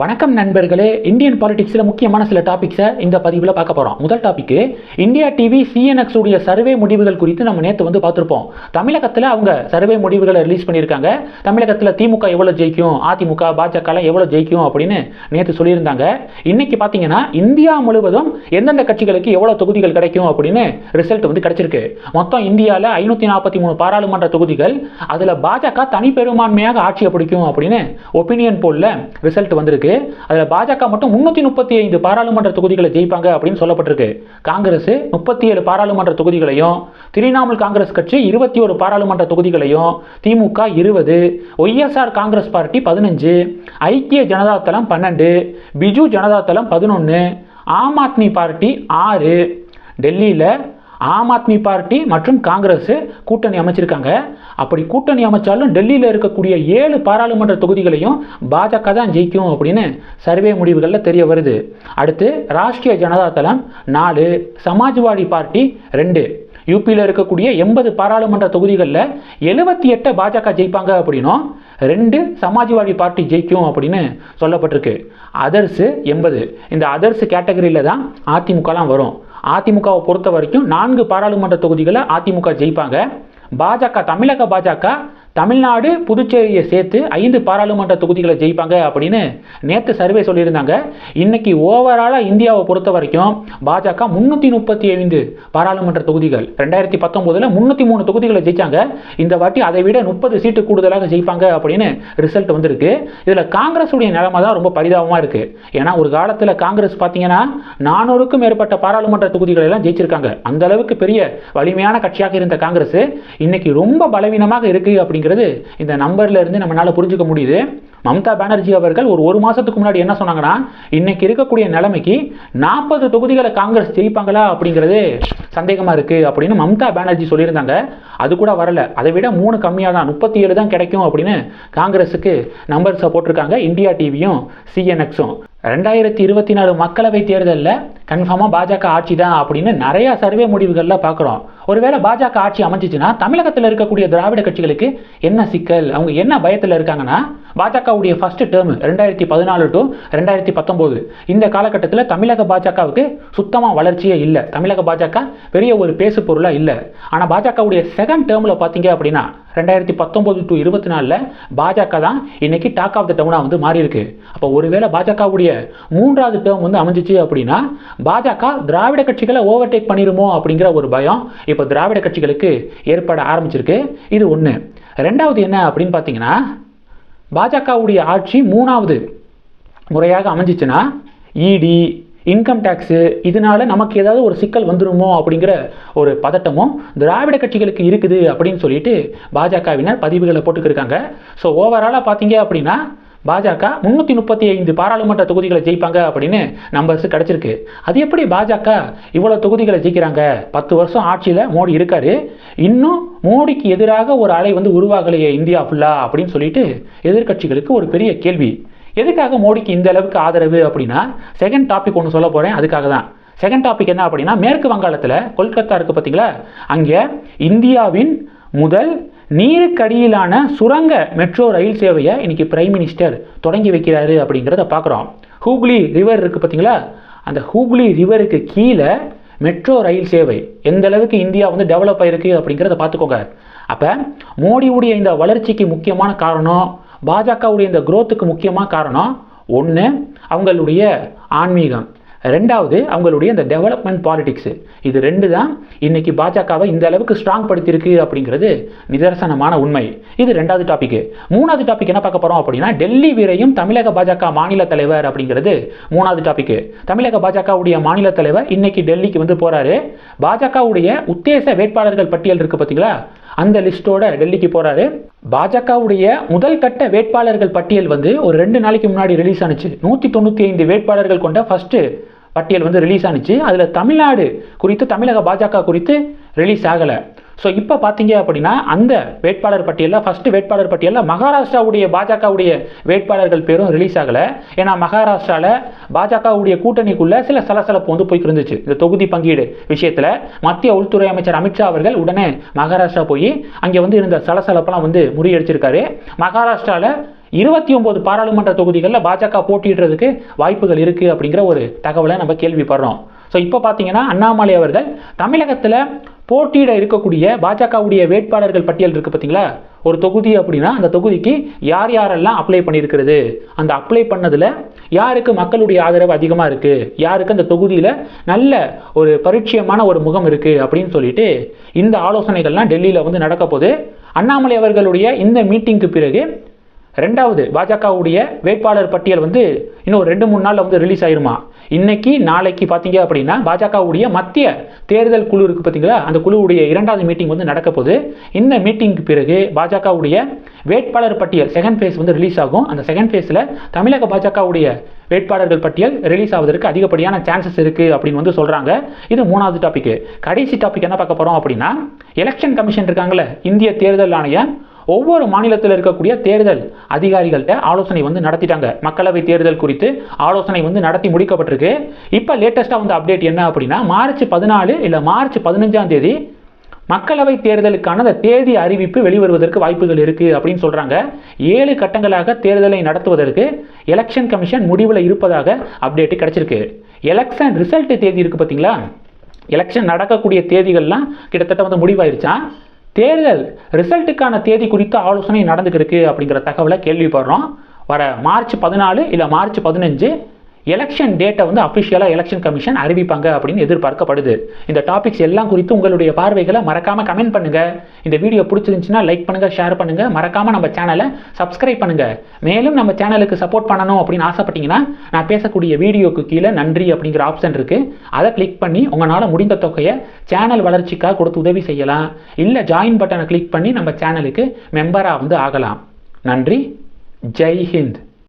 வணக்கம் நண்பர்களே இந்தியன் பாலிடிக்ஸில் முக்கியமான சில டாபிக்ஸை இந்த பதிவில் பார்க்க போகிறோம் முதல் டாபிக் இந்தியா டிவி சிஎன்எக்ஸ் உடைய சர்வே முடிவுகள் குறித்து நம்ம நேற்று வந்து பார்த்துருப்போம். தமிழகத்தில் அவங்க சர்வே முடிவுகளை ரிலீஸ் பண்ணியிருக்காங்க. தமிழகத்தில் திமுக எவ்வளோ ஜெயிக்கும் அதிமுக பாஜகலாம் எவ்வளோ ஜெயிக்கும் அப்படின்னு நேற்று சொல்லியிருந்தாங்க. இன்னைக்கு பார்த்தீங்கன்னா இந்தியா முழுவதும் எந்தெந்த கட்சிகளுக்கு எவ்வளோ தொகுதிகள் கிடைக்கும் அப்படின்னு ரிசல்ட் வந்து கிடைச்சிருக்கு. மொத்தம் இந்தியாவில் ஐநூற்றி நாற்பத்தி மூணு பாராளுமன்ற தொகுதிகள் அதில் பாஜக தனிப்பெரும்பான்மையாக ஆட்சியை பிடிக்கும் அப்படின்னு ஒப்பீனியன் போலில் ரிசல்ட் வந்திருக்கு. அதில் பாஜக மட்டும் முன்னூற்றி முப்பத்தி ஐந்து பாராளுமன்ற தொகுதிகளை ஜெயிப்பாங்க அப்படின்னு சொல்லப்பட்டிருக்கு. காங்கிரஸ் முப்பத்தி ஏழு பாராளுமன்ற தொகுதிகளையும் திரிணாமுல் காங்கிரஸ் கட்சி இருபத்தி ஒரு பாராளுமன்ற தொகுதிகளையும் திமுக இருபது ஒய்எஸ்ஆர் காங்கிரஸ் பார்ட்டி பதினஞ்சு ஐக்கிய ஜனதா தளம் பன்னெண்டு பிஜு ஜனதா தளம் பதினொன்று ஆம் ஆத்மி பார்ட்டி ஆறு டெல்லியில் ஆம் ஆத்மி பார்ட்டி மற்றும் காங்கிரஸ் கூட்டணி அமைச்சிருக்காங்க. அப்படி கூட்டணி அமைச்சாலும் டெல்லியில் இருக்கக்கூடிய ஏழு பாராளுமன்ற தொகுதிகளையும் பாஜக தான் ஜெயிக்கும் அப்படின்னு சர்வே முடிவுகளில் தெரிய வருது. அடுத்து ராஷ்டிரிய ஜனதா தளம் நாலு சமாஜ்வாடி பார்ட்டி ரெண்டு. யூபியில் இருக்கக்கூடிய எண்பது பாராளுமன்ற தொகுதிகளில் எழுபத்தி எட்டை பாஜக ஜெயிப்பாங்க அப்படின்னும் ரெண்டு சமாஜ்வாடி பார்ட்டி ஜெயிக்கும் அப்படின்னு சொல்லப்பட்டிருக்கு. அதர்ஸு எண்பது. இந்த அதர்ஸ் கேட்டகரியில் தான் அதிமுகலாம் வரும். அதிமுகவை பொறுத்த வரைக்கும் நான்கு பாராளுமன்ற தொகுதிகளை அதிமுக ஜெயிப்பாங்க. பாஜக தமிழக பாஜக தமிழ்நாடு புதுச்சேரியை சேர்த்து ஐந்து பாராளுமன்ற தொகுதிகளை ஜெயிப்பாங்க அப்படின்னு நேற்று சர்வே சொல்லியிருந்தாங்க. இன்னைக்கு ஓவராலாக இந்தியாவை பொறுத்த வரைக்கும் பாஜக முன்னூற்றி முப்பத்தி ஐந்து பாராளுமன்ற தொகுதிகள். ரெண்டாயிரத்தி பத்தொம்போதில் முந்நூற்றி மூணு தொகுதிகளை ஜெயிச்சாங்க. இந்த வாட்டி அதை விட முப்பது சீட்டு கூடுதலாக ஜெயிப்பாங்க அப்படின்னு ரிசல்ட் வந்திருக்கு. இதில் காங்கிரஸுடைய நிலைமை தான் ரொம்ப பரிதாபமாக இருக்குது ஏன்னா ஒரு காலத்தில் காங்கிரஸ் பார்த்தீங்கன்னா நானூறுக்கும் மேற்பட்ட பாராளுமன்ற தொகுதிகளை எல்லாம் ஜெயிச்சிருக்காங்க. அந்த அளவுக்கு பெரிய வலிமையான கட்சியாக இருந்த காங்கிரஸ் இன்னைக்கு ரொம்ப பலவீனமாக இருக்குது அப்படின்னு அப்படிங்கிறது இந்த நம்பர்ல இருந்து நம்மளால புரிஞ்சுக்க முடியுது. மம்தா பானர்ஜி அவர்கள் ஒரு ஒரு மாதத்துக்கு முன்னாடி என்ன சொன்னாங்கன்னா இன்னைக்கு இருக்கக்கூடிய நிலைமைக்கு நாற்பது தொகுதிகளை காங்கிரஸ் ஜெயிப்பாங்களா? அப்படிங்கிறது சந்தேகமா இருக்கு அப்படின்னு மம்தா பானர்ஜி சொல்லியிருந்தாங்க. அது கூட வரல. அதை விட மூணு கம்மியாக தான். முப்பத்தி ஏழு தான் கிடைக்கும் அப்படின்னு காங்கிரஸுக்கு நம்பர்ஸை போட்டிருக்காங்க. இந்தியா டிவியும் சிஎன்எக்ஸும் ரெண்டாயிரத்தி இருபத்தி நாலு மக்களவை தேர்தலில் கன்ஃபார்மாக பாஜக ஆட்சி தான் அப்படின்னு நிறைய சர்வே முடிவுகளில் பார்க்குறோம். ஒருவேளை பாஜக ஆட்சி அமைஞ்சிச்சுன்னா தமிழகத்தில் இருக்கக்கூடிய திராவிட கட்சிகளுக்கு என்ன சிக்கல்? அவங்க என்ன பயத்தில் இருக்காங்கன்னா பாஜகவுடைய ஃபர்ஸ்ட் டேர்ம் ரெண்டாயிரத்தி பதினாலு டு ரெண்டாயிரத்தி பத்தொம்போது இந்த காலகட்டத்தில் தமிழக பாஜகவுக்கு சுத்தமாக வளர்ச்சியே இல்லை. தமிழக பாஜக பெரிய ஒரு பேசு பொருளாக இல்லை. ஆனால் பாஜகவுடைய செகண்ட் டேர்மில் பார்த்தீங்க அப்படின்னா ரெண்டாயிரத்தி பத்தொம்போது டு இருபத்தி நாலில் பாஜக தான் இன்னைக்கு டாக் ஆஃப் த டவுனாக வந்து மாறி இருக்கு அப்போ ஒருவேளை பாஜகவுடைய மூன்றாவது டேர்ம் வந்து அமைஞ்சிச்சு அப்படின்னா பாஜக திராவிட கட்சிகளை ஓவர்டேக் பண்ணிடுமோ அப்படிங்கிற ஒரு பயம் இப்போ திராவிட கட்சிகளுக்கு ஏற்பட ஆரம்பிச்சிருக்கு. இது ஒன்று ரெண்டாவது என்ன அப்படின்னு பார்த்தீங்கன்னா பாஜகவுடைய ஆட்சி மூணாவது முறையாக அமைஞ்சிச்சுன்னா இடி இன்கம் டேக்ஸு இதனால நமக்கு ஏதாவது ஒரு சிக்கல் வந்துருமோ அப்படிங்கிற ஒரு பதட்டமும் திராவிட கட்சிகளுக்கு இருக்குது அப்படின்னு சொல்லிட்டு பாஜகவினர் பதிவுகளை போட்டுக்கிருக்காங்க ஸோ ஓவராலாக பார்த்தீங்க அப்படின்னா பாஜக முந்நூற்றி முப்பத்தி ஐந்து பாராளுமன்ற தொகுதிகளை ஜெயிப்பாங்க அப்படின்னு நம்பர்ஸ் கிடச்சிருக்கு. அது எப்படி பாஜக இவ்வளோ தொகுதிகளை ஜெயிக்கிறாங்க? பத்து வருஷம் ஆட்சியில் மோடி இருக்காரு. இன்னும் மோடிக்கு எதிராக ஒரு அலை வந்து உருவாகலையே இந்தியா ஃபுல்லாக அப்படின்னு சொல்லிட்டு எதிர்க்கட்சிகளுக்கு ஒரு பெரிய கேள்வி. எதுக்காக மோடிக்கு இந்த அளவுக்கு ஆதரவு அப்படின்னா செகண்ட் டாபிக் ஒன்று சொல்ல போகிறேன் அதுக்காக தான். செகண்ட் டாபிக் என்ன அப்படின்னா மேற்கு வங்காளத்தில் கொல்கத்தா இருக்குது பார்த்தீங்களா அங்கே இந்தியாவின் முதல் நீருக்கடியிலான சுரங்க மெட்ரோ ரயில் சேவையை இன்னைக்கு பிரைம் மினிஸ்டர் தொடங்கி வைக்கிறாரு அப்படிங்கிறத பார்க்குறோம். ஹூக்ளி ரிவர் இருக்குது பார்த்தீங்களா? அந்த ஹூக்ளி ரிவருக்கு கீழே மெட்ரோ ரயில் சேவை எந்த அளவுக்கு இந்தியா வந்து டெவலப் ஆயிருக்கு அப்படிங்கிறத பார்த்துக்கோங்க. அப்போ மோடியுடைய இந்த வளர்ச்சிக்கு முக்கியமான காரணம் பாஜகவுடைய இந்த குரோத்துக்கு முக்கியமான காரணம் ஒன்று அவங்களுடைய ஆன்மீகம். ரெண்டாவது அவங்களுடைய இந்த டெவலப்மெண்ட் பாலிடிக்ஸு இது ரெண்டு தான் இன்னைக்கு பாஜகவை இந்த அளவுக்கு ஸ்ட்ராங் படுத்தியிருக்கு அப்படிங்கிறது நிதர்சனமான உண்மை. இது ரெண்டாவது டாபிக் மூணாவது டாபிக் என்ன பார்க்க போறோம் அப்படின்னா டெல்லி வீரையும் தமிழக பாஜக மாநில தலைவர் அப்படிங்கிறது மூணாவது டாபிக் தமிழக பாஜகவுடைய மாநில தலைவர் இன்னைக்கு டெல்லிக்கு வந்து போறாரு. பாஜகவுடைய உத்தேச வேட்பாளர்கள் பட்டியல் இருக்கு பார்த்தீங்களா? அந்த லிஸ்ட்டோட டெல்லிக்கு போறாரு. பாஜகவுடைய முதல் கட்ட வேட்பாளர்கள் பட்டியல் வந்து ஒரு ரெண்டு நாளைக்கு முன்னாடி ரிலீஸ் ஆனிச்சு. நூற்றி தொண்ணூற்றி ஐந்து வேட்பாளர்கள் கொண்ட ஃபர்ஸ்ட் பட்டியல் வந்து ரிலீஸ் ஆனிச்சு. அதில் தமிழ்நாடு குறித்து தமிழக பாஜக குறித்து ரிலீஸ் ஆகலை. ஸோ இப்போ பார்த்தீங்க அப்படின்னா அந்த வேட்பாளர் பட்டியலில் ஃபஸ்ட்டு வேட்பாளர் பட்டியலில் மகாராஷ்டிராவுடைய பாஜகவுடைய வேட்பாளர்கள் பேரும் ரிலீஸ் ஆகலை. ஏன்னா மகாராஷ்டிராவில் பாஜகவுடைய கூட்டணிக்குள்ளே சில சலசலப்பு வந்து போய்க்கிருந்துச்சு இந்த தொகுதி பங்கீடு விஷயத்தில் மத்திய உள்துறை அமைச்சர் அமித்ஷா அவர்கள் உடனே மகாராஷ்டிரா போய் அங்கே வந்து இருந்த சலசலப்பெல்லாம் வந்து முறியடிச்சிருக்காரு. மகாராஷ்டிராவில் இருபத்தி ஒன்பது பாராளுமன்ற தொகுதிகளில் பாஜக போட்டியிடுறதுக்கு வாய்ப்புகள் இருக்குது அப்படிங்கிற ஒரு தகவலை நம்ம கேள்விப்படுறோம். ஸோ இப்போ பார்த்தீங்கன்னா அண்ணாமலை அவர்கள் தமிழகத்தில் போட்டியிட இருக்கக்கூடிய பாஜகவுடைய வேட்பாளர்கள் பட்டியல் இருக்குது பார்த்தீங்களா ஒரு தொகுதி அப்படின்னா அந்த தொகுதிக்கு யார் யாரெல்லாம் அப்ளை பண்ணியிருக்கிறது? அந்த அப்ளை பண்ணதில் யாருக்கு மக்களுடைய ஆதரவு அதிகமாக இருக்குது யாருக்கு அந்த தொகுதியில் நல்ல ஒரு பரிச்சயமான ஒரு முகம் இருக்குது அப்படின்னு சொல்லிட்டு இந்த ஆலோசனைகள்லாம் டெல்லியில் வந்து நடக்க போது அண்ணாமலை அவர்களுடைய இந்த மீட்டிங்க்கு பிறகு ரெண்டாவது பாஜகவுடைய வேட்பாளர் பட்டியல் வந்து இன்னும் ரெண்டு மூணு நாளில் வந்து ரிலீஸ் ஆயிருமா? இன்னைக்கு நாளைக்கு பார்த்தீங்க அப்படின்னா பாஜகவுடைய மத்திய தேர்தல் குழு இருக்குது பார்த்தீங்களா அந்த குழுவுடைய இரண்டாவது மீட்டிங் வந்து நடக்க போகுது. இந்த மீட்டிங்க்கு பிறகு பாஜகவுடைய வேட்பாளர் பட்டியல் செகண்ட் ஃபேஸ் வந்து ரிலீஸ் ஆகும். அந்த செகண்ட் ஃபேஸில் தமிழக பாஜகவுடைய வேட்பாளர்கள் பட்டியல் ரிலீஸ் ஆவதற்கு அதிகப்படியான சான்சஸ் இருக்குது அப்படின்னு வந்து சொல்கிறாங்க இது மூணாவது டாபிக் கடைசி டாபிக் என்ன பார்க்க போகிறோம் அப்படின்னா எலெக்ஷன் கமிஷன் இருக்காங்களே இந்திய தேர்தல் ஆணையம் ஒவ்வொரு மாநிலத்தில் இருக்கக்கூடிய தேர்தல் அதிகாரிகள்கிட்ட ஆலோசனை வந்து நடத்திட்டாங்க. மக்களவை தேர்தல் குறித்து ஆலோசனை வந்து நடத்தி முடிக்கப்பட்டிருக்கு. இப்போ லேட்டஸ்ட்டாக வந்து அப்டேட் என்ன அப்படின்னா மார்ச் பதினாலு இல்லை மார்ச் பதினஞ்சாம் தேதி மக்களவை தேர்தலுக்கான அந்த தேதி அறிவிப்பு வெளிவருவதற்கு வாய்ப்புகள் இருக்குது அப்படின்னு சொல்கிறாங்க ஏழு கட்டங்களாக தேர்தலை நடத்துவதற்கு எலெக்ஷன் கமிஷன் முடிவில் இருப்பதாக அப்டேட்டு கிடைச்சிருக்கு. எலெக்ஷன் ரிசல்ட் தேதி இருக்குது பார்த்தீங்களா எலெக்ஷன் நடக்கக்கூடிய தேதிகள்லாம் கிட்டத்தட்ட வந்து முடிவாயிருச்சான் தேர்தல் ரிசல்ட்டுக்கான தேதி குறித்த ஆலோசனை நடந்துக்கிருக்கு இருக்கு அப்படிங்கிற தகவலை கேள்விப்படுறோம். வர மார்ச் பதினாலு இல்லை மார்ச் பதினஞ்சு எலெக்ஷன் டேட்டை வந்து அஃபிஷியலாக எலெக்ஷன் கமிஷன் அறிவிப்பாங்க அப்படின்னு எதிர்பார்க்கப்படுது. இந்த டாபிக்ஸ் எல்லாம் குறித்து உங்களுடைய பார்வைகளை மறக்காமல் கமெண்ட் பண்ணுங்கள் இந்த வீடியோ பிடிச்சிருந்துச்சுன்னா லைக் பண்ணுங்கள் ஷேர் பண்ணுங்கள் மறக்காமல் நம்ம சேனலை சப்ஸ்கிரைப் பண்ணுங்கள் மேலும் நம்ம சேனலுக்கு சப்போர்ட் பண்ணணும் அப்படின்னு ஆசைப்பட்டீங்கன்னா நான் பேசக்கூடிய வீடியோக்கு கீழே நன்றி அப்படிங்கிற ஆப்ஷன் இருக்குது அதை கிளிக் பண்ணி உங்களால் முடிந்த தொகையை சேனல் வளர்ச்சிக்காக கொடுத்து உதவி செய்யலாம். இல்லை ஜாயின் பட்டனை கிளிக் பண்ணி நம்ம சேனலுக்கு மெம்பராக வந்து ஆகலாம். நன்றி. ஜெய் ஹிந்த்.